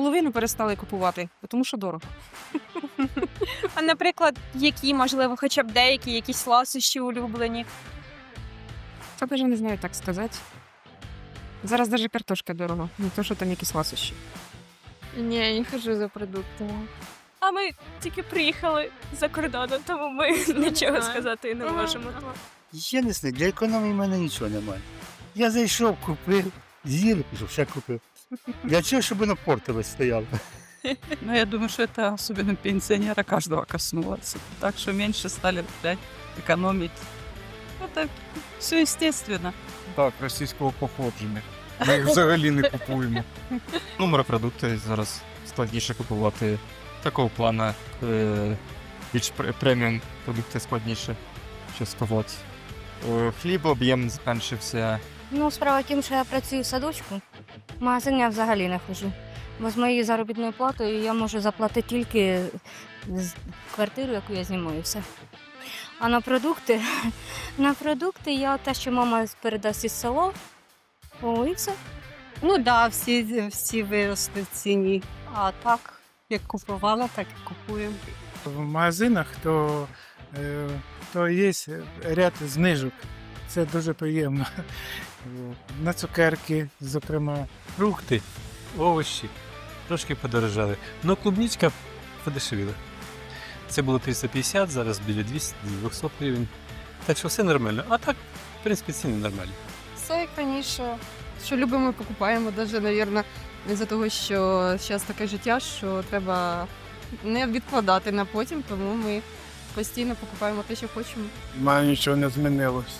магазини перестали купувати, тому що дорого. А наприклад, які, можливо, хоча б деякі якісь ласощі улюблені. Та навіть не знаю так сказати. Зараз навіть картошка дорого, не то, що там якісь ласощі. Ні, я не хожу за продуктами. А ми тільки приїхали за кордоном, тому ми нічого сказати не можемо. Я не знаю, для економії в мене нічого немає. Я зайшов, купив, з'їв, і пішов, ще купив. Для чого, щоб воно портилось стояло? Ну, я думаю, что это особенно пенсионера каждого коснулось. Так что меньше стали блядь, экономить. Это все естественно. Так, російського походження. Ми їх взагалі не купуємо. Ну, морепродукти зараз складніше купувати. Такого плана е, більш пре- преміум продукти складніше, що сказати. Е, Хліб об'єм зменшився. Ну, справа в тім, що я працюю в садочку. В магазин я взагалі не ходжу. Бо з моєю заробітною платою я можу заплатити тільки з квартиру, яку я знімаю, все. А на продукти, на продукти я те, що мама передасть із села, о, і все. Ну так, да, всі, всі виросли в ціні. А так, як купувала, так і купуємо. в магазинах, то, е, то є ряд знижок. Це дуже приємно. На цукерки, зокрема. фрукти, овочі трошки подорожали. Ну, клубничка подешевіла. Це було 350, зараз біля 200 200 гривень. Так що все нормально. А так, в принципі, ціни нормальні. Все як раніше. Що любимо, покупаємо, навіть, мабуть, із-за того, що зараз таке життя, що треба не відкладати на потім, тому ми постійно покупаємо те, що хочемо. Мене нічого не змінилось.